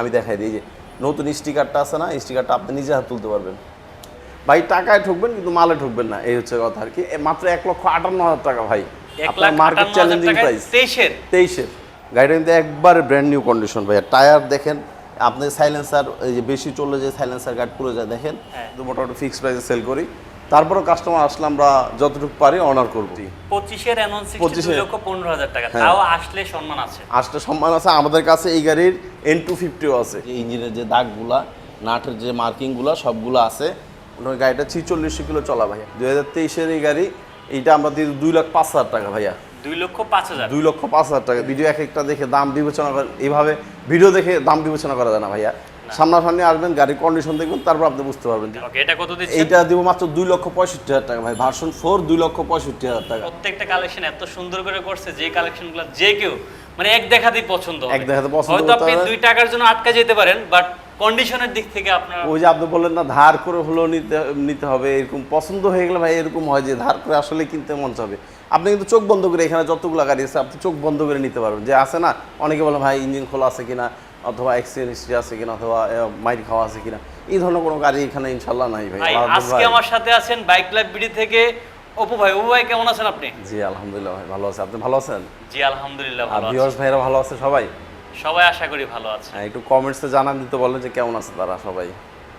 আমি দেখাই দিই যে নতুন স্টিকারটা আছে না স্টিকারটা আপনি নিজে হাত তুলতে পারবেন। ভাই টাকায় ঠকবেন কিন্তু মালে ঠকবেন না এই হচ্ছে কথা আর কি। মাত্র এক লক্ষ আটান্ন হাজার টাকা ভাই। আপনার মার্কেট চ্যালেঞ্জিং প্রাইস তেইশের। তেইশের। গাড়িটা কিন্তু একবারে ব্র্যান্ড নিউ কন্ডিশন ভাইয়া। টায়ার দেখেন আপনি সাইলেন্সার এই যে বেশি চললে যে সাইলেন্সার গার্ড পুরো যায় দেখেন? হ্যাঁ। মোটামুটি ফিক্সড প্রাইসে সেল করি। তারপরেও কাস্টমার আসলে আমরা যতটুকু পারি অনার করব। পঁচিশের পঁচিশের। লক্ষ পনেরো হাজার টাকা। হ্যাঁ। তাও আসলে সম্মান আছে। আসলে সম্মান আছে। আমাদের কাছে এই গাড়ির এন টু ফিফটিও আছে। ইঞ্জিনের যে দাগগুলা নাটের যে মার্কিংগুলা সবগুলো আছে। ওই গাড়িটা ছিচল্লিশশো কিলো চলা ভাইয়া। দুই হাজার তেইশের এই গাড়ি এইটা আমরা দিই দুই লাখ পাঁচ হাজার টাকা ভাইয়া। দুই লক্ষ পাঁচ হাজার। দুই লক্ষ পাঁচ হাজার টাকা। ভিডিও এক একটা দেখে দাম বিবেচনা করে এইভাবে ভিডিও দেখে দাম বিবেচনা করা যায় না ভাইয়া। সামনাসামনি আসবেন গাড়ির কন্ডিশন দেখবেন তারপর আপনি বুঝতে পারবেন এটা কত দিচ্ছে এইটা দিব মাত্র দুই লক্ষ পঁয়ষট্টি হাজার টাকা ভাই ভার্সন ফোর দুই লক্ষ পঁয়ষট্টি হাজার টাকা। প্রত্যেকটা কালেকশন এত সুন্দর করে করছে যে কালেকশনগুলো যে কেউ মানে এক দেখাতেই পছন্দ এক দেখাতে পছন্দ হয়তো আপনি দুই টাকার জন্য আটকা যেতে পারেন বাট কন্ডিশনের দিক থেকে আপনার ওই যে আপনি বললেন না ধার করে হলেও নিতে নিতে হবে এরকম পছন্দ হয়ে গেলে ভাই এরকম হয় যে ধার করে আসলে কিনতে মন চাবে। আপনি কিন্তু চোখ বন্ধ করে এখানে যতগুলো গাড়ি আছে আপনি চোখ বন্ধ করে নিতে পারবেন। যে আছে না অনেকে বলে ভাই ইঞ্জিন খোলা আছে কিনা অথবা এক্সিডেন্ট হিস্ট্রি আছে কিনা অথবা মাইর খাওয়া আছে কিনা এই ধরনের কোনো গাড়ি এখানে ইনশাল্লাহ নাই ভাই আজকে আমার সাথে আছেন বাইক ক্লাব বিডি থেকে অপু ভাই। অপু ভাই কেমন আছেন আপনি? জি আলহামদুলিল্লাহ ভাই ভালো আছে। আপনি ভালো আছেন? জি আলহামদুলিল্লাহ ভালো আছি। ভিউয়ার্স ভাইরা ভালো আছে সবাই? সবাই আশা করি ভালো আছে। হ্যাঁ, একটু কমেন্টসে জানান দিতে বলেন যে কেমন আছে তারা সবাই।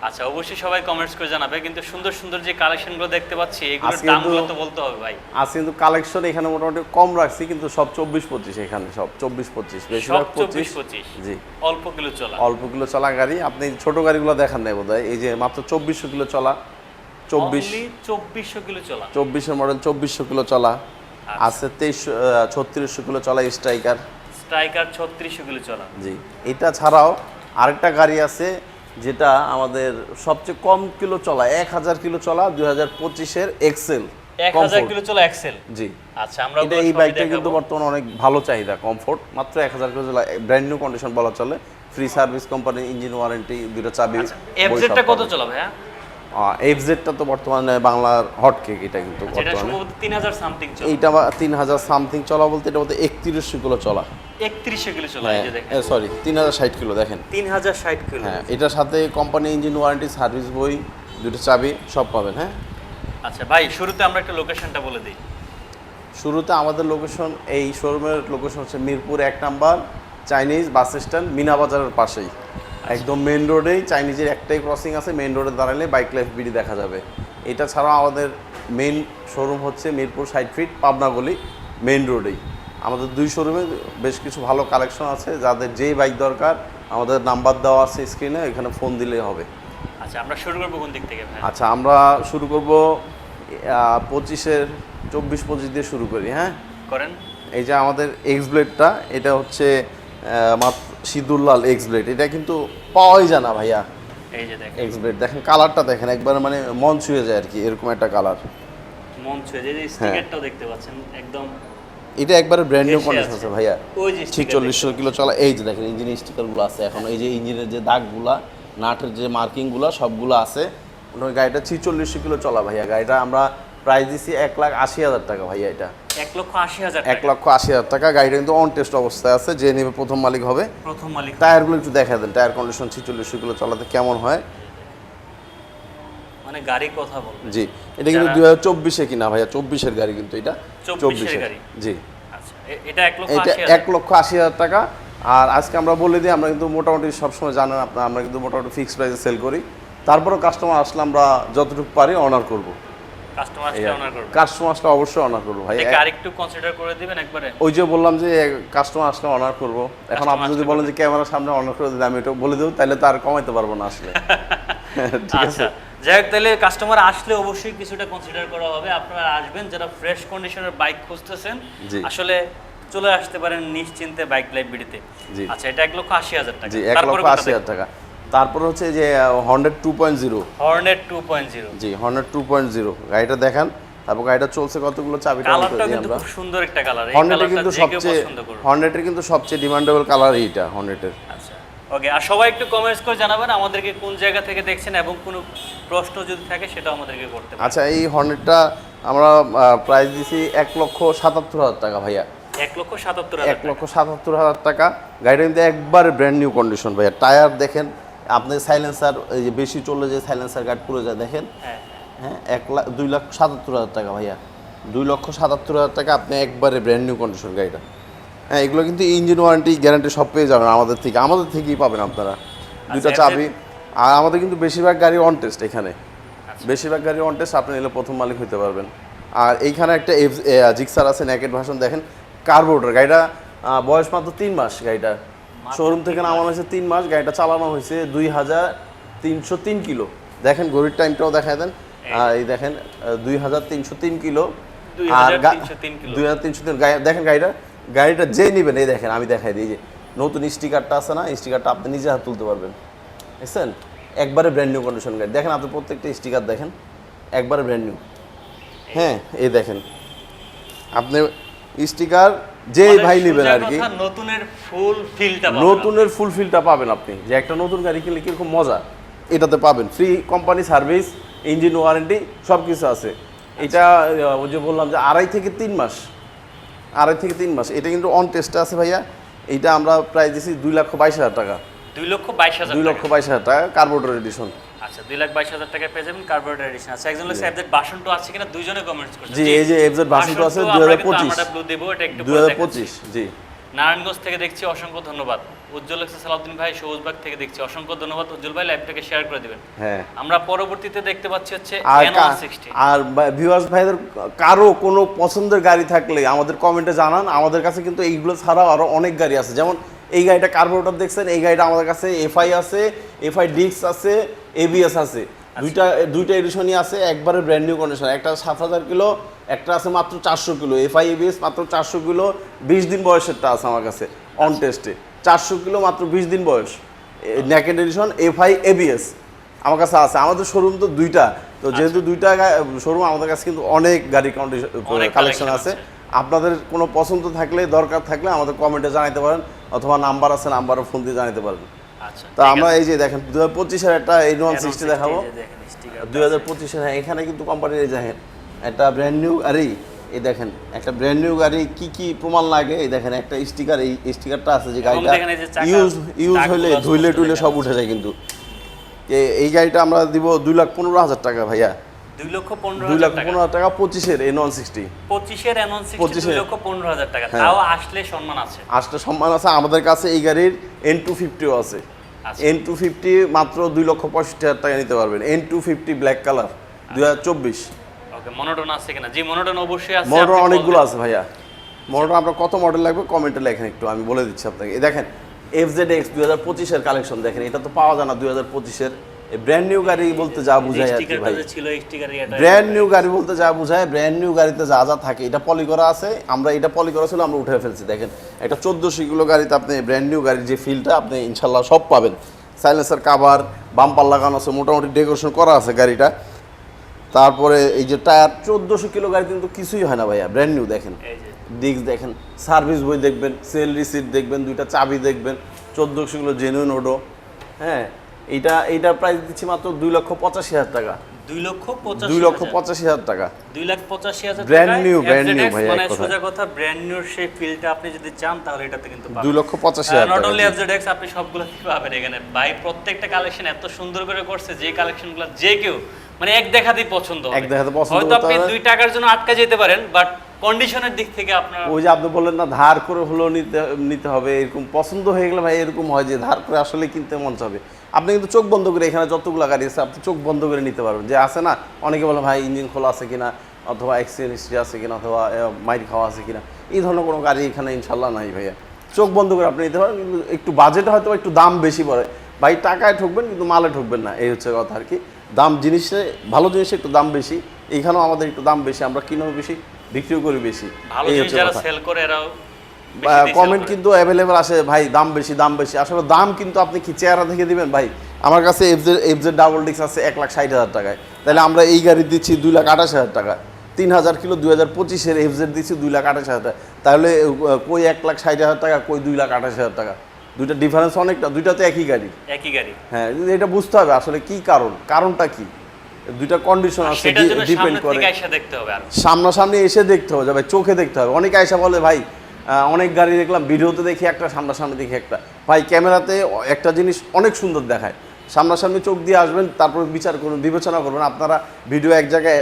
আচ্ছা অবশ্যই সবাই কমেন্টস করে জানাবে কিন্তু সুন্দর সুন্দর যে কালেকশনগুলো দেখতে পাচ্ছি এগুলোর দামগুলো তো বলতে হবে ভাই। আজ কিন্তু কালেকশন এখানে মোটামুটি কম রাখছি কিন্তু সব চব্বিশ পঁচিশ এখানে সব চব্বিশ পঁচিশ সব বেশিরভাগ চব্বিশ পঁচিশ। পঁচিশ। জি। অল্প কিলো চলা। অল্পগুলো চলা গাড়ি আপনি ছোট গাড়িগুলো দেখান নাই বোধ এই যে মাত্র চব্বিশশো কিলো চলা চব্বিশ। চব্বিশশো কিলো চলা। চব্বিশের মডেল চব্বিশশো কিলো চলা আচ্ছা। আছে তেইশশো ছত্রিশশো কিলো চলা স্ট্রাইকার স্ট্রাইকার ছত্রিশশো কিলো চলা। জি। এটা ছাড়াও আরেকটা গাড়ি আছে যেটা আমাদের সবচেয়ে কম কিলো চলা এক হাজার কিলো চলা দুই হাজার পঁচিশের এক্সেল এক হাজার কিলো চলা এক্সেল জি। আচ্ছা আমরা এটা এই বাইকটা কিন্তু বর্তমানে অনেক ভালো চাহিদা কমফোর্ট মাত্র এক হাজার কিলো চলা ব্র্যান্ড নিউ কন্ডিশন বলা চলে। Free service company engine warranty দুটো চাবি এফজেডটা কত চলা ভাইয়া এফজেডটা তো বর্তমানে বাংলার হট কেক এটা কিন্তু যেটা বর্তমানে। সম্ভবত তিন হাজার সামথিং চলা। এইটা তিন হাজার সামথিং চলা বলতে এটা বলতে একত্রিশশো কিলো চলা। একত্রিশশো কিলো চলা হ্যাঁ এই যে দেখেন। সরি তিন হাজার ষাট কিলো দেখেন। তিন হাজার ষাট কিলো। হ্যাঁ এটার সাথে কোম্পানি ইঞ্জিন ওয়ারেন্টি সার্ভিস বই দুটো চাবি সব পাবেন হ্যাঁ। আচ্ছা ভাই শুরুতে আমরা একটা লোকেশনটা বলে দিই। শুরুতে আমাদের লোকেশন এই শোরুমের লোকেশন হচ্ছে মিরপুর এক number Chinese bus stand Meena বাজারের পাশেই। একদম মেন রোডেই চাইনিজের একটাই ক্রসিং আছে মেন রোডে দাঁড়ালে বাইক লাইফ বিডি দেখা যাবে। এটা ছাড়াও আমাদের মেন শোরুম হচ্ছে মিরপুর সাইড ফিট পাবনা গলি মেন রোডেই আমাদের দুই শোরুমে বেশ কিছু ভালো কালেকশন আছে যাদের যেই বাইক দরকার আমাদের নাম্বার দেওয়া আছে স্ক্রিনে এখানে ফোন দিলেই হবে। আচ্ছা আমরা শুরু করব কোন দিক থেকে আচ্ছা আমরা শুরু করব পঁচিশের চব্বিশ পঁচিশ দিয়ে শুরু করি হ্যাঁ? করেন। এই যে আমাদের এক্স ব্লেডটা এটা হচ্ছে মাত্র সিদুল্লাল এক্স ব্লেড এটা কিন্তু পাওয়াই যায় না ভাইয়া। এই যে দেখেন। এক্স ব্লেড দেখেন কালারটা দেখেন একবার মানে মন ছুঁয়ে যায় আর কি এরকম একটা কালার। মন ছুঁয়ে যে স্টিকারটাও দেখতে পাচ্ছেন একদম এটা একবারে ব্র্যান্ড নিউ কন্ডিশন আছে। ভাইয়া। ওই যে ঠিক চল্লিশশো কিলো চলা এই যে দেখেন ইঞ্জিনের স্টিকারগুলো আছে এখন এই যে ইঞ্জিনের যে দাগগুলা নাটের যে মার্কিংগুলো সবগুলো আছে। ওই গাড়িটা ছিচল্লিশশো কিলো চলা ভাইয়া গাড়িটা আমরা প্রাইস দিছি এক লাখ আশি হাজার টাকা ভাইয়া এটা। এক লক্ষ আশি হাজার এক লক্ষ আশি হাজার টাকা। গাড়িটা কিন্তু অন টেস্ট অবস্থায় আছে যে নেবে প্রথম মালিক হবে। প্রথম মালিক টায়ারগুলো একটু দেখা দেন টায়ার কন্ডিশন ছিচল্লিশশো কিলো চালাতে কেমন হয়? মানে গাড়ি কথা বলবে জি এটা কিন্তু দুই হাজার চব্বিশে কিনা ভাইয়া চব্বিশের গাড়ি কিন্তু এটা। 24 এর গাড়ি। জি। আচ্ছা এটা এক লক্ষ আশি হাজার। টাকা। আর আজকে আমরা বলে দিই আমরা কিন্তু মোটামুটি সবসময় জানেন আপনার আমরা কিন্তু মোটামুটি ফিক্স প্রাইসে সেল করি। তারপরেও কাস্টমার আসলে আমরা যতটুকু পারি অনার করব। কাস্টমার আসলে অনার করবে। কাস্টমার আসলে অবশ্যই অনার করব ভাই। আরেকটু কনসিডার করে দিবেন একবারে। ওই যে বললাম যে কাস্টমার আসলে অনার করব। এখন আপনি যদি বলেন যে ক্যামেরার সামনে অনার করে দিলে আমি এটা বলে দেবো তাহলে তো আর কমাইতে পারব না আসলে। ঠিক আছে? আচ্ছা যাই হোক তাহলে কাস্টমার আসলে অবশ্যই কিছুটা কনসিডার করা হবে। আপনারা আসবেন যারা ফ্রেশ কন্ডিশনের বাইক খুঁজতেছেন আসলে চলে আসতে পারেন নিশ্চিন্তে বাইক জি। আচ্ছা এটা এক লক্ষ আশি হাজার টাকা। এক লক্ষ আশি হাজার টাকা। তারপর হচ্ছে যে hundred two point zero Hornet two point zero G hundred two point zero গাড়িটা দেখান। তারপর গাড়িটা চলছে কতগুলো করে কালারটা কিন্তু খুব সুন্দর একটা কালার কালারটা কিন্তু সবচেয়ে পছন্দ কিন্তু সবচেয়ে ডিমান্ডেবল কালার এইটা হন্ড্রেডের আচ্ছা। ওকে আর সবাই একটু কমেন্টস করে জানাবেন আমাদেরকে কোন জায়গা থেকে দেখছেন এবং কোনো প্রশ্ন যদি থাকে সেটাও আমাদেরকে করতে পারেন। আচ্ছা এই হন্ড্রেডটা আমরা প্রাইস দিছি এক লক্ষ সাতাত্তর হাজার টাকা ভাইয়া। এক লক্ষ সাতাত্তর এক লক্ষ সাতাত্তর হাজার টাকা। গাড়িটা কিন্তু একবার ব্র্যান্ড নিউ কন্ডিশন ভাইয়া। টায়ার দেখেন আপনি সাইলেন্সার এই যে বেশি চললে যে সাইলেন্সার গার্ড পুরো যায় দেখেন? হ্যাঁ। হ্যাঁ এক লাখ দুই লাখ সাতাত্তর হাজার টাকা ভাইয়া। দুই লক্ষ সাতাত্তর হাজার টাকা আপনি একবারে ব্র্যান্ড নিউ কন্ডিশন গাড়িটা। হ্যাঁ এগুলো কিন্তু ইঞ্জিন ওয়ারেন্টি গ্যারান্টি সব পেয়ে যাবেন আমাদের থেকে। আমাদের থেকেই পাবেন আপনারা। দুইটা এর চাবি। আর আমাদের কিন্তু বেশিরভাগ গাড়ি অন টেস্ট এখানে। আচ্ছা। বেশিরভাগ গাড়ি অন টেস্ট আপনি এলে প্রথম মালিক হতে পারবেন। আর এইখানে একটা এফ জিক্সার আছে ন্যাকেট ভাষণ দেখেন? কার্বোর্ডার গাড়িটা বয়স মাত্র তিন মাস গাড়িটা শোরুম থেকে নামানো হয়েছে তিন মাস গাড়িটা চালানো হয়েছে দুই হাজার তিনশো তিন কিলো। দেখেন ঘড়ির টাইমটাও দেখায় দেন। আর এই দেখেন দুই হাজার তিনশো তিন কিলো। আর দুই হাজার তিনশো তিন দেখেন গাড়িটা গাড়িটা যে নেবেন এই দেখেন আমি দেখাই দিই যে নতুন স্টিকারটা আছে না স্টিকারটা আপনি নিজে হাত তুলতে পারবেন। বুঝছেন একবারে ব্র্যান্ড নিউ কন্ডিশন গাড়ি। দেখেন আপনি প্রত্যেকটা স্টিকার দেখেন একবারে ব্র্যান্ড নিউ হ্যাঁ এই দেখেন। আপনি স্টিকার যেই মানে ভাই নেবেন আর কি। নতুনের ফুল ফিলটা নতুনের ফুল ফিলটা পাবেন আপনি। যে একটা নতুন গাড়ি কিনলে কীরকম মজা এটাতে পাবেন। Free company service engine warranty সব কিছু আছে। এটা ওই যে বললাম যে আড়াই থেকে তিন মাস। আড়াই থেকে তিন মাস। এটা কিন্তু অন টেস্টে আছে ভাইয়া। এইটা আমরা প্রায় দিছি দুই লক্ষ বাইশ হাজার টাকা। দুই লক্ষ বাইশ হাজার দুই লক্ষ বাইশ হাজার টাকা কার্বোরেটর এডিশন আচ্ছা দুই লাখ বাইশ হাজার টাকা পেয়ে যাবেন কার্বোরেটর এডিশন আচ্ছা একজন লোক বাসনটো আছে কিনা দুইজনে কমেন্টস করছে। জি এই যে এফজেড আছে ব্লু দেবো এটা একটু জি। নারায়ণগঞ্জ থেকে দেখছি অসংখ্য ধন্যবাদ। উজ্জ্বল সালাউদ্দিন ভাই সবুজবাগ থেকে দেখছি অসংখ্য ধন্যবাদ। উজ্জ্বল ভাই লাইভটাকে শেয়ার করে দিবেন। হ্যাঁ। আমরা পরবর্তীতে দেখতে পাচ্ছি হচ্ছে আর ভিউয়ার্স ভাইদের কারও কোনো পছন্দের গাড়ি থাকলে আমাদের কমেন্টে জানান। আমাদের কাছে কিন্তু এইগুলো ছাড়াও আরও অনেক গাড়ি আছে। যেমন এই গাড়িটা কার্বোরেটর দেখছেন এই গাড়িটা আমাদের কাছে এফআই আছে এফআই ডিক্স আছে এবিএস আছে। দুইটা দুইটা এডিশনই আছে একবারে ব্র্যান্ড নিউ কন্ডিশন একটা সাত হাজার কিলো একটা আছে মাত্র চারশো কিলো। এফআই এবিএস মাত্র চারশো কিলো বিশ দিন বয়সেরটা আছে আমার কাছে অন টেস্টে চারশো কিলো মাত্র বিশ দিন বয়স। ন্যাকেড এডিশন এফআই এবিএস আমার কাছে আছে। আমাদের শোরুম তো দুইটা। তো যেহেতু দুইটা শোরুম আমাদের কাছে কিন্তু অনেক গাড়ি কন্ডিশন কালেকশন আছে। আপনাদের কোনো পছন্দ থাকলে দরকার থাকলে আমাদের কমেন্টে জানাতে পারেন অথবা নাম্বার আছে নাম্বারও ফোন দিয়ে জানাতে পারেন আচ্ছা তো আমরা এই যে দেখেন দু হাজার পঁচিশের একটা এই ওয়ান সিক্সটি দেখাবো। দুই হাজার পঁচিশের এখানে কিন্তু কোম্পানির এই দেখেন একটা ব্র্যান্ড নিউ গাড়ি। এই দেখেন একটা ব্র্যান্ড নিউ গাড়ি কি কি প্রমাণ লাগে? এই দেখেন একটা স্টিকার এই স্টিকারটা আছে যে গাড়িটা ইউজ ইউজ হইলে ধুইলে টুইলে সব উঠে যায় কিন্তু। এই গাড়িটা আমরা দিব দুই লাখ পনেরো হাজার টাকা ভাইয়া। দুই লক্ষ পনেরো দুই টাকা। পনেরো টাকা পঁচিশের এ নন সিক্সটি পঁচিশের এনন সিক্সটি দুই লক্ষ পনেরো হাজার টাকা। হ্যাঁ। তাও আসলে সম্মান আছে। আটটা সম্মান আছে। আমাদের কাছে এই গাড়ির এন টু ফিফটিও আছে। এন টু ফিফটি মাত্র দুই লক্ষ পঁয়ষট্টি হাজার টাকা নিতে পারবেন। N two fifty black colour দুই হাজার চব্বিশ। ওকে মনোটন আছে কিনা? জি মনোটন অবশ্যই আছে। অনেকগুলো আছে ভাইয়া। আপনার কত মডেল লাগবে? কমেন্টে লেখেন একটু। আমি বলে দিচ্ছি আপনাকে। দেখেন এফ জেড এক্স দুই হাজার পঁচিশের কালেকশন দেখেন। এটা তো পাওয়া যায় না দুই হাজার পঁচিশের। ব্র্যান্ড নিউ গাড়ি বলতে যা বুঝায় আর কি ভাই। ব্র্যান্ড নিউ গাড়ি বলতে যা বোঝায় ব্র্যান্ড নিউ গাড়িতে যা যা থাকে এটা পলি করা আছে আমরা এটা পলি করা ছিল আমরা উঠে ফেলছি। দেখেন এটা চোদ্দোশো কিলো গাড়িতে আপনি ব্র্যান্ড নিউ গাড়ির যে ফিলটা আপনি ইনশাল্লাহ সব পাবেন। সাইলেন্সার কাভার বাম্পার লাগানো আছে মোটামুটি ডেকোরেশন করা আছে গাড়িটা। তারপরে এই যে টায়ার চোদ্দোশো কিলো গাড়ি কিন্তু কিছুই হয় না ভাইয়া ব্র্যান্ড নিউ দেখেন। ডিস্ক দেখেন সার্ভিস বই দেখবেন সেল রিসিট দেখবেন দুইটা চাবি দেখবেন চোদ্দোশো কিলো জেনুইন ওডো হ্যাঁ? এইটা এইটার প্রাইস দিচ্ছি মাত্র দুই লক্ষ পঁচাশি হাজার টাকা দুই লক্ষ দুই লক্ষ। পঁচাশি হাজার টাকা দুই লাখ পঁচাশি হাজার টাকায় new, brand new ভাই, মানে সোজা কথা ব্র্যান্ড নিউ সেই ফিলটা আপনি যদি চান তাহলে এটাতে কিন্তু দুই লক্ষ পঁচাশি হাজার নট অনলি জি। এফজেডএক্স আপনি সবগুলো পাবেন এখানে ভাই প্রত্যেকটা কালেকশন এত সুন্দর করে করছে যে কালেকশনগুলো যে কেউ মানে এক দেখাতেই পছন্দ হবে এক দেখাতে পছন্দ হয়তো আপনি। দুই টাকার জন্য আটকা যেতে পারেন বাট কন্ডিশনের দিক থেকে আপনার ওই যে আপনি বললেন না ধার করে হলেও নিতে নিতে হবে এরকম পছন্দ হয়ে গেলে ভাই এরকম হয় যে ধার করে আসলে কিনতে মন চাবে আপনি কিন্তু চোখ বন্ধ করে এখানে যতগুলো গাড়ি আছে আপনি চোখ বন্ধ করে নিতে পারবেন। যে আছে না অনেকে বলে ভাই ইঞ্জিন খোলা আছে কিনা? অথবা অ্যাক্সিডেন্ট হিস্ট্রি আছে কিনা? অথবা মাইর খাওয়া আছে কিনা? এই ধরনের কোনো গাড়ি এখানে ইনশাল্লাহ নাই ভাইয়া। চোখ বন্ধ করে আপনি নিতে পারেন কিন্তু একটু বাজেট হয়তো একটু দাম বেশি পড়ে। ভাই টাকায় ঠকবেন কিন্তু মালে ঠকবেন না এই হচ্ছে কথা আর কি দাম জিনিসে ভালো জিনিসে একটু দাম বেশি এইখানেও আমাদের একটু দাম বেশি আমরা কিনেও বেশি বিক্রিও করি বেশি এই হচ্ছে কথা। কমেন্ট কিন্তু অ্যাভেলেবেল আসে ভাই দাম বেশি দাম বেশি। আসলে দাম কিন্তু আপনি কি চেহারা দেখে দিবেন? ভাই আমার কাছে এফজেড এফজেড ডাবল ডিক্স আছে এক লাখ ষাট হাজার টাকায়। তাহলে আমরা এই গাড়ি দিচ্ছি দুই লাখ আঠাশ হাজার টাকা। তিন হাজার কিলো দুই হাজার পঁচিশের এফজেড দিচ্ছি দুই লাখ আঠাশ হাজার টাকা। তাহলে কই এক লাখ ষাট হাজার টাকা কই দুই লাখ আঠাশ হাজার টাকা? দুইটা ডিফারেন্স অনেকটা দুইটা তো একই গাড়ি। একই গাড়ি। হ্যাঁ এটা বুঝতে হবে আসলে কি কারণ। কারণটা কি? দুইটা কন্ডিশন আছে ডিপেন্ড করে। সামনাসামনি এসে দেখতে হবে ভাই চোখে দেখতে হবে। অনেকে আয়সা বলে ভাই অনেক গাড়ি দেখলাম ভিডিওতে দেখি একটা সামনাসামনি দেখি একটা। ভাই ক্যামেরাতে একটা জিনিস অনেক সুন্দর দেখায়। সামনাসামনি চোখ দিয়ে আসবেন তারপর বিচার করুন বিবেচনা করবেন আপনারা ভিডিও এক জায়গায়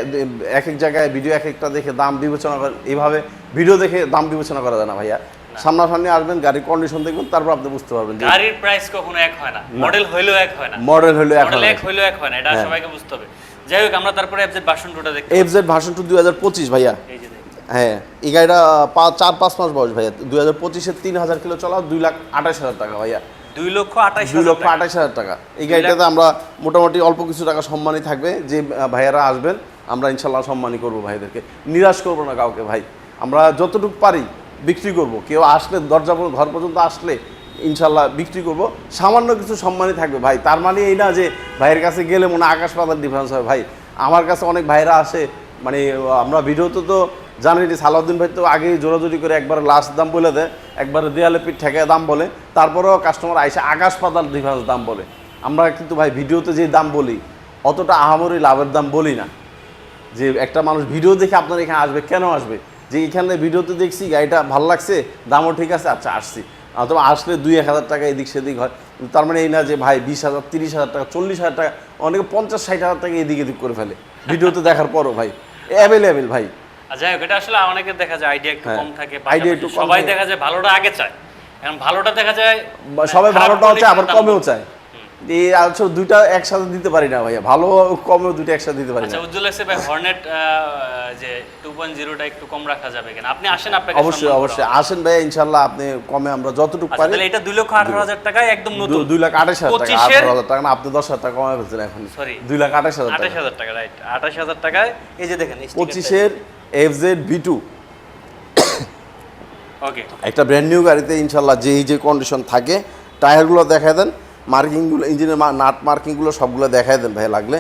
এক এক জায়গায় ভিডিও এক একটা দেখে দাম বিবেচনা করেন। এইভাবে ভিডিও দেখে দাম বিবেচনা করা যায় না ভাইয়া। সামনাসামনি আসবেন গাড়ির কন্ডিশন দেখবেন তারপর আপনি বুঝতে পারবেন গাড়ির প্রাইস কখনো এক হয় না। মডেল হইলেও এক হয় না। মডেল হলো এখন মডেল এক হইলেও এক হয় না। এটা হ্যাঁ। সবাইকে বুঝতে হবে। যাই হোক আমরা তারপরে এফজেড ভার্সন টুটা দেখতে এফ জেড ভার্সন টু দুই হাজার পঁচিশ ভাইয়া। এই যে। হ্যাঁ এই গাড়িটা পাঁচ চার পাঁচ মাস বয়স ভাইয়া। দুই হাজার পঁচিশের তিন হাজার কিলো চলা দুই লাখ আঠাশ হাজার টাকা ভাইয়া। দুই লক্ষ আঠাইশ দুই লক্ষ আঠাশ হাজার টাকা। এই গাড়িটাতে আমরা মোটামুটি অল্প কিছু টাকা সম্মানই থাকবে যে ভাইয়ারা আসবেন আমরা ইনশাল্লাহ সম্মানই করব ভাইদেরকে নিরাশ করব না কাউকে ভাই। আমরা যতটুকু পারি বিক্রি করব। কেউ আসলে দরজা ঘর পর্যন্ত আসলে ইনশাল্লাহ বিক্রি করব। সামান্য কিছু সম্মানই থাকবে ভাই। তার মানে এই না যে ভাইয়ের কাছে গেলে মনে হয় আকাশ পাতার ডিফারেন্স হয় ভাই। আমার কাছে অনেক ভাইরা আসে মানে আমরা ভিডিওতে তো জানি যে সালাউদ্দিন ভাই তো আগেই জোরাজোরি করে একবার লাস্ট দাম বলে দেয়, একবার দেয়ালে পিঠ ঠেকায় দাম বলে, তারপরেও কাস্টমার আইসে আকাশ পাতাল ডিফারেন্স দাম বলে। আমরা কিন্তু ভাই ভিডিওতে যে দাম বলি, অতটা আহামরি লাভের দাম বলি না। যে একটা মানুষ ভিডিও দেখে আপনার এখানে আসবে, কেন আসবে? যে এখানে ভিডিওতে দেখছি গাড়িটা ভালো লাগছে, দামও ঠিক আছে আচ্ছা আসছি। অথবা আসলে দুই এক হাজার টাকা এদিক সেদিক হয়। তার মানে এই না যে ভাই বিশ হাজার, তিরিশ হাজার টাকা, চল্লিশ হাজার টাকা, অনেকে পঞ্চাশ, ষাট হাজার টাকা এদিক এদিক করে ফেলে। ভিডিওতে দেখার পরও ভাই। অ্যাভেলেবেল ভাই। যাই হোক এটা আসলে অনেকে দেখা যায় আইডিয়া একটু হ্যাঁ, কম থাকে পাশাপাশি একটু সবাই দেখা যায় ভালোটা আগে চায়। এখন ভালোটা দেখা যায় সবাই ভালোটাও চায় আবার কমেও চায়। এই আসলে দুইটা একসাথে দিতে পারি না ভাইয়া। ভালো কমেও দুইটা একসাথে দিতে পারি আচ্ছা না উজ্জ্বল এসে ভাই হর্নেট যে টু পয়েন্ট জিরোটা একটু কম রাখা যাবে কিনা? আপনি আসেন আপনাকে অবশ্যই অবশ্যই। আসেন ভাইয়া ইনশাল্লাহ আপনি কমে আমরা যতটুকু আচ্ছা পারি। তাহলে এটা দুই লক্ষ আঠারো হাজার টাকায় একদম নতুন। দু- দুই লাখ আঠাশ হাজার টাকা পঁচিশের আঠারো হাজার টাকা না আপনি দশ হাজার টাকা কমায় ফেলছেন এখন। Sorry, দুই লাখ আঠাশ হাজার আঠাশ টাকা হাজার টাকা রাইট আঠাশ হাজার টাকায় এই যে দেখেন পঁচিশের F Z V two okay একটা ব্র্যান্ড নিউ গাড়িতে ইনশাল্লাহ যেই যে কন্ডিশন থাকে টায়ারগুলো দেখায় দেন মার্কিংগুলো ইঞ্জিনের নাট মার্কিংগুলো সবগুলো দেখায় দেন ভাই লাগলে।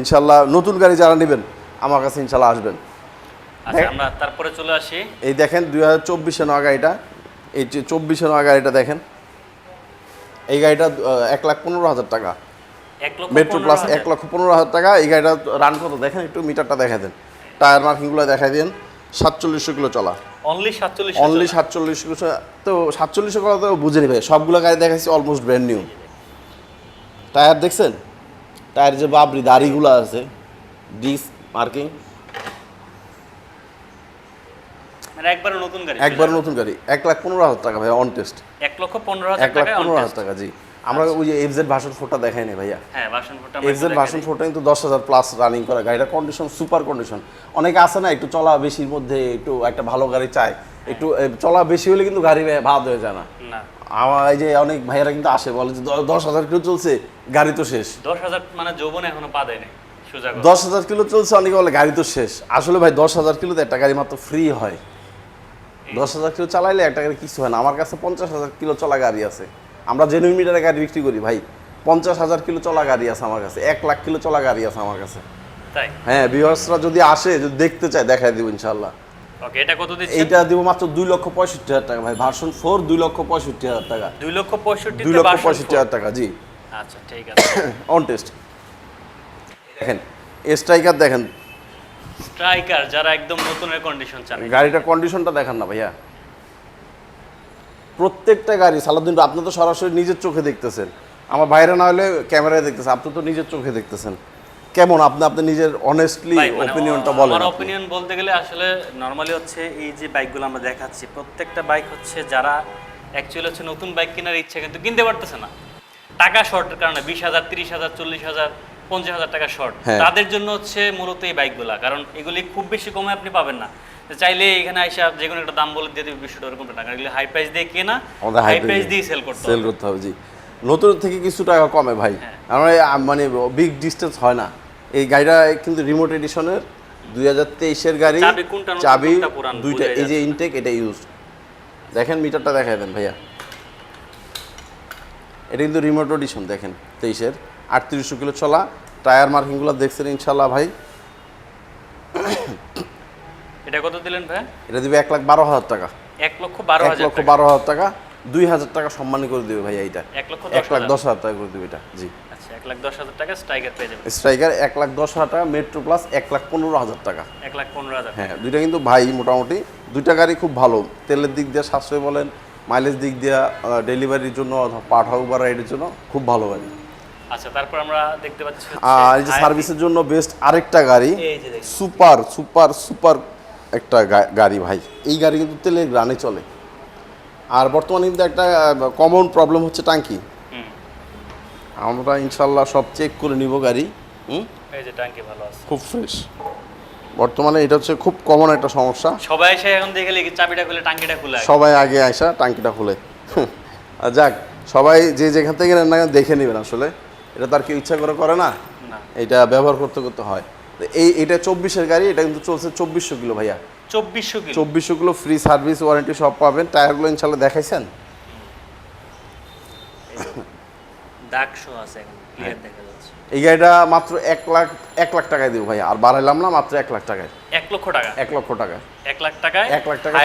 ইনশাল্লাহ নতুন গাড়ি যারা নেবেন আমার কাছে ইনশাল্লাহ আসবেন। আচ্ছা আমরা তারপরে চলে আসি। এই দেখেন দুই হাজার চব্বিশে নেওয়া গাড়িটা এই যে চব্বিশে নেওয়া গাড়িটা দেখেন। এই গাড়িটা এক লাখ পনেরো হাজার টাকা। Metro plus. এক লক্ষ পনেরো হাজার টাকা। এই গাড়িটা রান কত? দেখেন একটু মিটারটা দেখা দেন। টায়ার মার্কিংগুলো দেখাই দেন সাতচল্লিশশো কিলো চলা। অনলি সাতচল্লিশ অনলি সাতচল্লিশশো কিলো তো সাতচল্লিশশো করা তো বুঝে নিবে সবগুলো গাড়ি দেখাচ্ছি অলমোস্ট ব্র্যান্ড নিউ টায়ার দেখছেন? টায়ার যে বাবরি দাড়িগুলো আছে ডিস মার্কিং একবারে নতুন গাড়ি? একবার নতুন গাড়ি এক লাখ পনেরো হাজার টাকা ভাই অন টেস্ট এক লক্ষ পনেরো হাজার এক লাখ পনেরো হাজার টাকা জি। আমরা ওই যে এফজেড ভার্সন ফোরটা দেখাই নি ভাইয়া। হ্যাঁ বাসনপুরটা এফজেড ভাষণ ফোরটা কিন্তু দশ হাজার প্লাস রানিং করা গাড়িটা কন্ডিশন সুপার কন্ডিশন অনেকে আছে না একটু চলা বেশির মধ্যে একটু একটা ভালো গাড়ি চায়। একটু চলা বেশি হলে কিন্তু গাড়ি ভাত হয়ে যায় না। আমার এই যে অনেক ভাইয়েরা কিন্তু আসে বলে যে দশ হাজার কিলো চলছে গাড়ি তো শেষ। দশ হাজার মানে যৌবনে এখনও পা দেয়নি দশ হাজার কিলো চলছে অনেকে বলে গাড়ি তো শেষ। আসলে ভাই দশ হাজার কিলোতে একটা গাড়ি মাত্র ফ্রি হয়। দশ হাজার কিলো চালাইলে একটা গাড়ি কিছু হয় না। আমার কাছে পঞ্চাশ হাজার কিলো চলা গাড়ি আছে। আমরা জেনুইন মিটারে গাড়ি বিক্রি করি ভাই। পঞ্চাশ হাজার কিলো চলা গাড়ি আছে আমার কাছে এক লাখ কিলো চলা গাড়ি আছে আমার কাছে। হ্যাঁ ভিউয়ার্সরা যদি আসে যদি দেখতে চায় দেখাই দিব ইনশাল্লাহ ওকে এটা কত দিচ্ছেন? এইটা দিব মাত্র দুই লক্ষ পঁয়ষট্টি হাজার টাকা ভাই। ভার্সন ফোর দুই লক্ষ পঁয়ষট্টি হাজার টাকা। দুই লক্ষ পঁয়ষট্টি দুই লক্ষ পঁয়ষট্টি হাজার টাকা জি। আচ্ছা ঠিক আছে। অন টেস্ট দেখেন স্ট্রাইকার দেখেন। স্ট্রাইকার যারা একদম নতুনের কন্ডিশন চান। গাড়িটা কন্ডিশনটা দেখান না ভাইয়া। প্রত্যেকটা গাড়ি সালাদিন আপনি তো সরাসরি নিজের চোখে দেখতেছেন। আমার বাইরে না হলে ক্যামেরায় দেখতেছেন আপনি তো নিজের চোখে দেখতেছেন। কেমন? আপনি আপনি নিজের অনেস্টলি মানে বলেন আমার অপিনিয়ন বলতে গেলে আসলে নর্মালি হচ্ছে এই যে বাইকগুলো আমরা দেখাচ্ছি প্রত্যেকটা বাইক হচ্ছে যারা অ্যাকচুয়ালি হচ্ছে নতুন বাইক কেনার ইচ্ছা কিন্তু কিনতে পারতেছে না। টাকা শর্টের কারণে বিশ হাজার তিরিশ হাজার চল্লিশ হাজার পঞ্চাশ হাজার টাকা শর্ট হ্যাঁ। তাদের জন্য হচ্ছে মূলত এই বাইকগুলা কারণ এগুলি খুব বেশি কমে আপনি পাবেন না। চাইলে এখানে আইসা যে কোনো একটা দাম বলে দিয়ে দেবে বিশ টাকা? এগুলি হাই প্রাইস দিয়ে কেনা আমাদের হাই প্রাইস দিয়ে সেল করতে সেল করতে হবে জি। নতুন থেকে কিছু টাকা কমে ভাই। হ্যাঁ। আমরা মানে বিগ ডিস্টেন্স হয় না। এই গাড়িটা কিন্তু রিমোট এডিশনের দুই হাজার তেইশের গাড়ি চাবি দুইটা এই যে ইনটেক এটা ইউজ দেখেন মিটারটা দেখাই দেন ভাইয়া। এটা কিন্তু রিমোট এডিশন দেখেন তেইশের। আটত্রিশশো কিলো চলা টায়ার মার্কিংগুলো দেখছেন ইনশাল্লাহ ভাই। এটা কত দিলেন ভাই? এটা দিবে এক লাখ বারো হাজার টাকা। এক লক্ষ বারো এক লক্ষ বারো হাজার টাকা দুই হাজার টাকা সম্মানী করে দেবে ভাই এইটা। এক লক্ষ এক লাখ দশ হাজার টাকা করে দেবে এটা জি। আচ্ছা এক লাখ দশ হাজার টাকা স্ট্রাইকার পেয়ে যাবেন। স্ট্রাইকার এক লাখ দশ হাজার টাকা মেট্রো প্লাস এক লাখ পনেরো হাজার টাকা। এক লাখ পনেরো হাজার হ্যাঁ দুইটা কিন্তু ভাই মোটামুটি দুইটা গাড়ি খুব ভালো। তেলের দিক দিয়ে সাশ্রয় বলেন মাইলেজ দিক দিয়ে ডেলিভারির জন্য অথবা পাঠাও বা রাইডের জন্য খুব ভালো গাড়ি। আচ্ছা তারপর আমরা দেখতে পাচ্ছি আর এই যে সার্ভিসের জন্য বেস্ট আরেকটা গাড়ি এই যে দেখুন। সুপার সুপার সুপার একটা গাড়ি ভাই। এই গাড়ি কিন্তু তেলের গ্রানে চলে। আর বর্তমানে কিন্তু একটা কমন প্রবলেম হচ্ছে টাঙ্কি আমরা ইনশাল্লাহ সব চেক করে নিব গাড়ি হুম? এই যে ট্যাঙ্কি ভালো আছে। খুব ফ্রেশ বর্তমানে এটা হচ্ছে খুব কমন একটা সমস্যা। সবাই এসে এখন দেখে চাবিটা খুলে টাঙ্কিটা খুলে আগে। সবাই আগে আসা টাঙ্কিটা খুলে। আর যাক সবাই যে যেখান থেকে নেন না দেখে নেবেন আসলে। এটা তার কেউ ইচ্ছা করে করে না। এটা ব্যবহার করতে করতে হয়। এই এটা চব্বিশের গাড়ি এটা কিন্তু চলছে চব্বিশশো কিলো ভাইয়া। চব্বিশশো কিলো। চব্বিশশো কিলো ফ্রি সার্ভিস ওয়ারেন্টি সব পাবেন। টায়ারগুলো ইনশাল্লাহ দেখাইছেন? দাগ আছে। ক্লিয়ার দেখা যাচ্ছে। এই গাড়িটা মাত্র এক লাখ এক লাখ টাকায় দিব ভাইয়া। আর বাড়াইলাম না মাত্র এক লাখ টাকায়। এক লক্ষ টাকা। এক লক্ষ টাকা। এক লাখ টাকায় এক লাখ টাকা।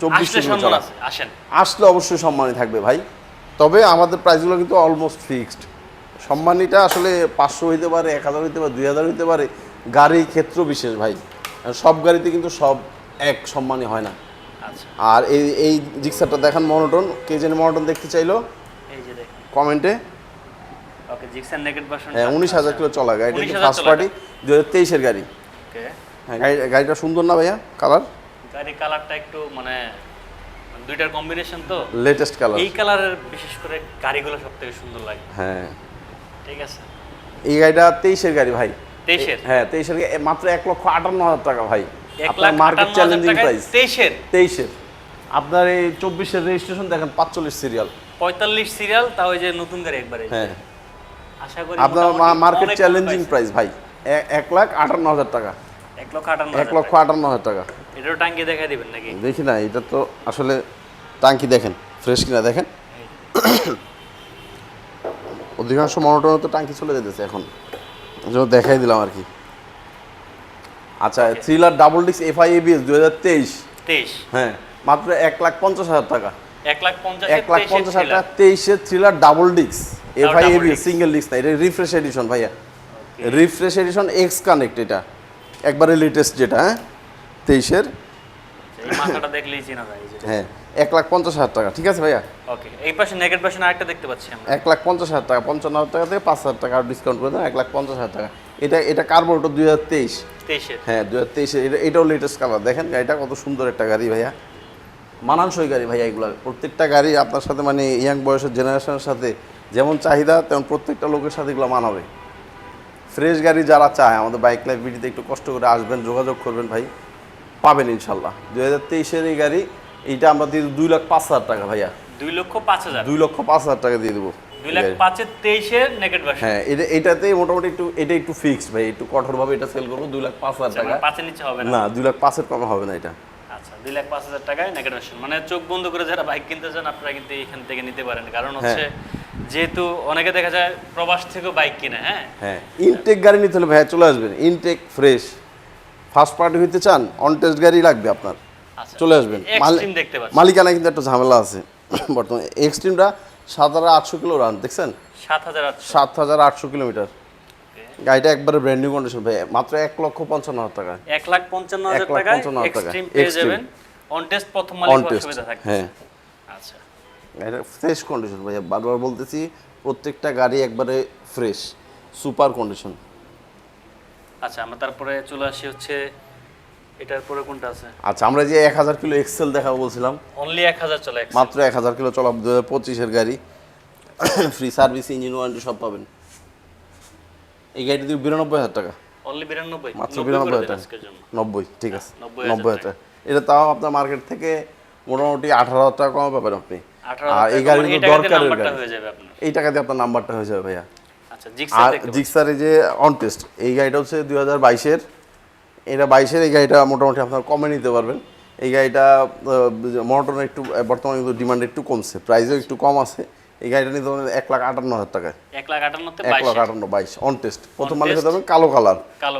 চব্বিশের চলা। আসেন। আসলে অবশ্যই সম্মানী থাকবে ভাই। তবে আমাদের প্রাইসগুলো কিন্তু অলমোস্ট ফিক্সড সম্মানীটা আসলে পাঁচশো হইতে পারে এক হাজার হইতে পারে দুই হাজার হইতে পারে গাড়ি ক্ষেত্র বিশেষ ভাই। সব গাড়িতে কিন্তু সব এক সম্মানী হয় না। আচ্ছা। আর এই এই জিক্সারটা দেখান মনোটন কে যেন মনোটন দেখতে চাইলো? কমেন্টে। ওকে জিক্সার নেগেট ভার্সন হ্যাঁ উনিশ হাজার কিলো চলা গাড়ি 19,000 ফার্স্ট পার্টি দু হাজার তেইশের গাড়ি। হ্যাঁ গাড়ি গাড়িটা সুন্দর না ভাইয়া? কালার গাড়ি কালারটা একটু মানে দুইটার কম্বিনেশন তো। লেটেস্ট কালার এই কালারের বিশেষ করে গাড়িগুলো সব থেকে সুন্দর লাগে। হ্যাঁ। ঠিক আছে। এই গাড়িটা তেইশের গাড়ি ভাই। তেইশের? হ্যাঁ তেইশের মাত্র এক লক্ষ আটান্ন হাজার টাকা ভাই। এক আপনার মার্কেট চ্যালেঞ্জিং প্রাইস তেইশের? তেইশের। আপনার এই চব্বিশের রেজিস্ট্রেশন দেখেন পাঁচচল্লিশ সিরিয়াল পঁয়তাল্লিশ সিরিয়াল তাও ওই যে নতুন গাড়ি একবারে হ্যাঁ। আশা করি আপনার মার্কেট চ্যালেঞ্জিং প্রাইস ভাই। এক লাখ আটান্ন হাজার টাকা। এক লক্ষ আটান্ন এক লক্ষ আটান্ন হাজার টাকা। এটারও টাঙ্কি দেখা দিবেন নাকি? দেখি না এটা তো আসলে টাঙ্কি দেখেন ফ্রেশ কিনা দেখেন। অধিকাংশ মনোটনে তো টাঙ্কি চলে যেতেছে এখন। জন্য দেখাই দিলাম আর কি। আচ্ছা থ্রিলার ডাবল ডিক্স এফআই এবিএস দু হাজার তেইশ। তেইশ। হ্যাঁ মাত্র এক লাখ পঞ্চাশ হাজার টাকা। এক লাখ পঞ্চাশ এক লাখ পঞ্চাশ হাজার টাকা তেইশের থ্রিলার ডাবল ডিক্স এফআই double এবিএস। সিঙ্গেল ডিক্স না এটা রিফ্রেশ এডিশন ভাইয়া। রিফ্রেশ এডিশন এক্স কানেক্ট এটা। একবারে লেটেস্ট যেটা হ্যাঁ তেইশের। মাথাটা দেখলেই চেনা যায় হ্যাঁ। এক লাখ পঞ্চাশ হাজার টাকা ঠিক আছে ভাইয়া? ওকে এই পাশে নেগেট ভার্সন আরেকটা দেখতে পাচ্ছি আমরা। এক লাখ পঞ্চাশ হাজার টাকা পঞ্চান্ন হাজার টাকা থেকে পাঁচ হাজার টাকা আর ডিসকাউন্ট করে দেন এক লাখ পঞ্চাশ হাজার টাকা। এটা এটা কার্বোরেটর দুই হাজার তেইশ। তেইশের। হ্যাঁ দু হাজার তেইশে এটা এটাও লেটেস্ট কালার দেখেন গাড়িটা কত সুন্দর একটা গাড়ি ভাইয়া। মানানসই গাড়ি ভাইয়া এগুলো প্রত্যেকটা গাড়ি আপনার সাথে মানে ইয়াং বয়সের জেনারেশনের সাথে যেমন চাহিদা তেমন প্রত্যেকটা লোকের সাথে এগুলো মানাবে। ফ্রেশ গাড়ি যারা চায় আমাদের বাইক লাইফ ভিডিওতে একটু কষ্ট করে আসবেন যোগাযোগ করবেন ভাই। পাবেন ইনশাল্লাহ। দুই হাজার তেইশের এই গাড়ি এইটা আমরা দিয়ে দুই লাখ পাঁচ হাজার টাকা ভাইয়া। দুই লক্ষ পাঁচ হাজার? দুই লক্ষ পাঁচ হাজার টাকা দিয়ে দেবো। দুই লাখ পাঁচের তেইশের ভার্সন হ্যাঁ এটা এটাতে মোটামুটি একটু এটা একটু ফিক্সড ভাই। একটু কঠোরভাবে এটা সেল করব দুই লাখ পাঁচ হাজার টাকা। পাঁচের নিচে হবে না? দুই লাখ পাঁচের কমে হবে না এটা। আচ্ছা দুই লাখ পাঁচ হাজার টাকায় ভার্সন মানে চোখ বন্ধ করে যারা বাইক কিনতে চান আপনারা কিন্তু এখান থেকে নিতে পারেন। কারণ হচ্ছে যেহেতু অনেকে দেখা যায় প্রবাস থেকেও বাইক কিনে হ্যাঁ? হ্যাঁ ইনটেক গাড়ি নিতে হলে ভাইয়া চলে আসবেন। ইনটেক ফ্রেশ ফার্স্ট পার্টি হইতে চান অন টেস্ট গাড়ি লাগবে আপনার। আচ্ছা চলে আসবেন। মালিকানা কিন্তু একটা ঝামেলা আছে। বর্তমানে এক্সট্রিমটা সাত হাজার আটশো কিলো রান দেখছেন? সাত হাজার আটশো। কিলোমিটার। গাড়িটা একবারে ব্র্যান্ড নিউ কন্ডিশন ভাই। মাত্র এক লক্ষ পঞ্চান্ন হাজার টাকা। এক লাখ পঞ্চান্ন হাজার টাকা। এক্সট্রিম পেয়ে যাবেন। অন টেস্ট প্রথম মালিক সুবিধা থাকবে। হ্যাঁ। আচ্ছা। এটা ফ্রেশ কন্ডিশন ভাইয়া। বারবার বলতেছি প্রত্যেকটা গাড়ি একবারে ফ্রেশ সুপার কন্ডিশন আচ্ছা আমরা তারপরে চলে আসি হচ্ছে এটার পরে কোনটা আছে? আচ্ছা আমরা যে এক হাজার কিলো এক্সেল দেখাবো বলছিলাম অনলি এক হাজার চলে মাত্র এক হাজার কিলো চলা দু হাজার পঁচিশের গাড়ি। ফ্রি সার্ভিস ইঞ্জিন ওয়ারেন্টি সব পাবেন। এই গাড়িটি দিয়ে বিরানব্বই হাজার টাকা। অনলি বিরানব্বই। মাত্র নব্বই বিরানব্বই হাজার টাকা। নব্বই ঠিক আছে। নব্বই হাজার এটা তাও আপনার মার্কেট থেকে মোটামুটি আঠারো হাজার টাকা কমে পাবেন আপনি। আর এই গাড়ি দরকারের গাড়ি। হয়ে এই টাকা দিয়ে আপনার নাম্বারটা হয়ে যাবে ভাইয়া। আচ্ছা জিক্সার আর দেখতে যে অন টেস্ট এই গাড়িটা হচ্ছে দুই হাজার বাইশের। এটা বাইশের এই গাড়িটা মোটামুটি আপনার কমে নিতে পারবেন। এই গাড়িটা মনোটন একটু বর্তমানে কিন্তু ডিমান্ড একটু কমছে প্রাইসও একটু কম আছে। এই গাড়িটা নিতে পারবেন এক লাখ আটান্ন হাজার টাকায়। এক লাখ আটান্নতে এক লাখ আটান্ন বাইশ অন টেস্ট প্রথম মালিক হতে হবে কালো কালার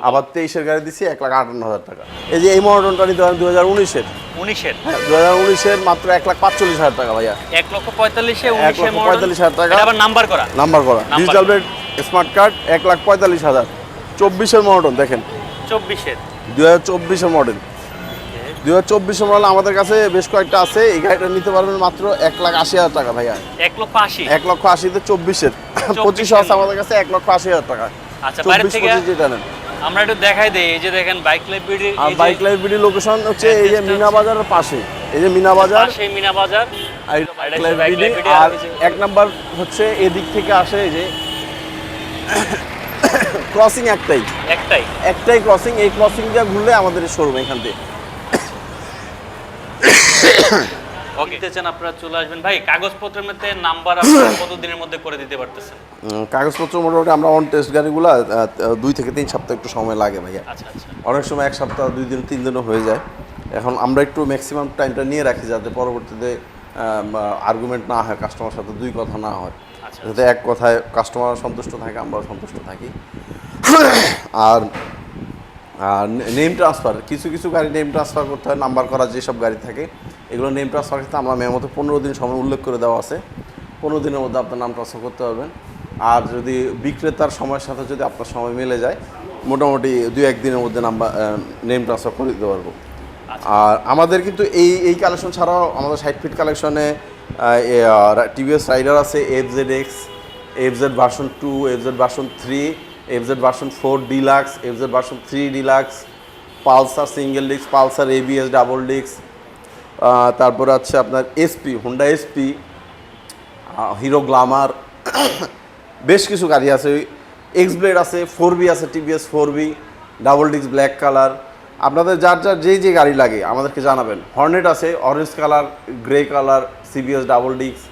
আবার তেইশের গাড়ি দিচ্ছি এক লাখ আটান্ন হাজার টাকা। এই যে এই মডেলটা নিতে পারেন দু হাজার উনিশের। উনিশের। হ্যাঁ দু হাজার উনিশের মাত্র এক লাখ পাঁচচল্লিশ হাজার টাকা ভাইয়া। এক লক্ষ পঁয়তাল্লিশে এক লক্ষ পঁয়তাল্লিশ হাজার টাকা। আবার নাম্বার করা। নাম্বার করা। ডিজিটাল বেড স্মার্ট কার্ড এক লাখ পঁয়তাল্লিশ হাজার। চব্বিশের মডেল দেখেন। চব্বিশের। দু হাজার চব্বিশের মডেল দু হাজার চব্বিশের মডেল আমাদের কাছে বেশ কয়েকটা আছে। এই গাড়িটা নিতে পারবেন মাত্র এক লাখ আশি হাজার টাকা ভাইয়া। এক লক্ষ আশি? এক লক্ষ আশিতে চব্বিশের। পঁচিশশো আছে আমাদের কাছে এক লক্ষ আশি হাজার টাকা। আচ্ছা, চব্বিশ থেকে- পঁচিশ যেটা নেন। আমরা একটু দেখাই দেই এই যে দেখেন বাইক লাইব্রেরি আর বাইক লাইব্রেরি লোকেশন হচ্ছে এই যে মিনা বাজারের পাশে। এই যে মিনা বাজার। পাশে মিনা বাজার। আর এক নাম্বার হচ্ছে এদিক থেকে আসে এই যে ক্রসিং একটাই। একটাই। একটাই ক্রসিং এই ক্রসিং দিয়ে ঘুরলে আমাদের শোরুম এখান থেকে ওকে চান আপনারা চলে আসবেন। ভাই কাগজপত্রের মধ্যে নাম্বার আপনারা কতদিনের মধ্যে করে দিতে পারতেছেন? কাগজপত্র মোটামুটি আমরা অন টেস্ট গাড়িগুলো দুই থেকে তিন সপ্তাহ একটু সময় লাগে ভাইয়া। আচ্ছা আচ্ছা। অনেক সময় এক সপ্তাহ দুই দিন তিন দিনও হয়ে যায়। এখন আমরা একটু ম্যাক্সিমাম টাইমটা নিয়ে রাখি যাতে পরবর্তীতে আর্গুমেন্ট না হয় কাস্টমার সাথে দুই কথা না হয়। যাতে এক কথায় কাস্টমার সন্তুষ্ট থাকে, আমরাও সন্তুষ্ট থাকি। আর আর নেম ট্রান্সফার কিছু কিছু গাড়ি নেম ট্রান্সফার করতে হয় নাম্বার করা যেসব গাড়ি থাকে, এগুলো নেম ট্রান্সফার ক্ষেত্রে আমরা মেমোতে পনেরো দিন সময় উল্লেখ করে দেওয়া আছে। পনেরো দিনের মধ্যে আপনার নাম ট্রান্সফার করতে পারবেন। আর যদি বিক্রেতার সময়ের সাথে যদি আপনার সময় মিলে যায়, মোটামুটি দুই একদিনের মধ্যে নাম্বার নেম ট্রান্সফার করে দিতে পারব। আর আমাদের কিন্তু এই এই কালেকশন ছাড়াও আমাদের সাইড ফিট কালেকশনে টিভিএস রাইডার আছে F Z X F Z version two F Z version three F Z version four deluxe F Z version three deluxe Pulsar single disc Pulsar ABS double disc তারপরে আছে আপনার SP Honda SP Hero Glamour বেশ কিছু গাড়ি আছে। X Blade আছে four B আছে, TVS four V double disc black colour আপনাদের যার যার যেই যে গাড়ি লাগে, আমাদেরকে জানাবেন। হর্নেট আছে orange colour grey colour CBS double disc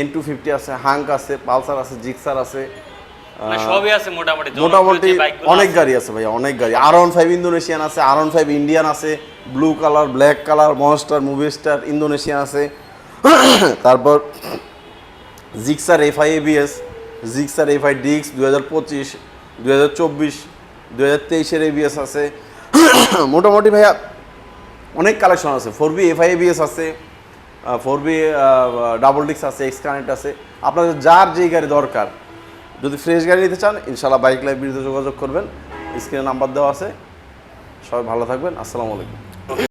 N two fifty আছে হাঙ্ক আছে পালসার আছে জিক্সার আছে মানে সবই আছে মোটামুটি মোটামুটি অনেক। গাড়ি আছে ভাইয়া অনেক গাড়ি। আর ওয়ান ফাইভ ইন্দোনেশিয়ান আছে আর ওয়ান ফাইভ ইন্ডিয়ান আছে blue colour black colour monster movie star Indonesian আছে। তারপর Gixxer FI ABS Gixxer FI ডিক্স দু হাজার পঁচিশ দু হাজার চব্বিশ দু হাজার তেইশের এবিএস আছে। মোটামুটি ভাইয়া অনেক কালেকশন আছে। Four V F FI ABS আছে। ফোর বি ডাবল ডিক্স আছে এক্স কানেক্ট আছে। আপনাদের যার যেই গাড়ি দরকার, যদি ফ্রেশ গাড়ি নিতে চান ইনশাল্লাহ বাইক লাইব্রেরিতে যোগাযোগ করবেন। স্ক্রিনে নাম্বার দেওয়া আছে। সবাই ভালো থাকবেন। আসসালামু আলাইকুম।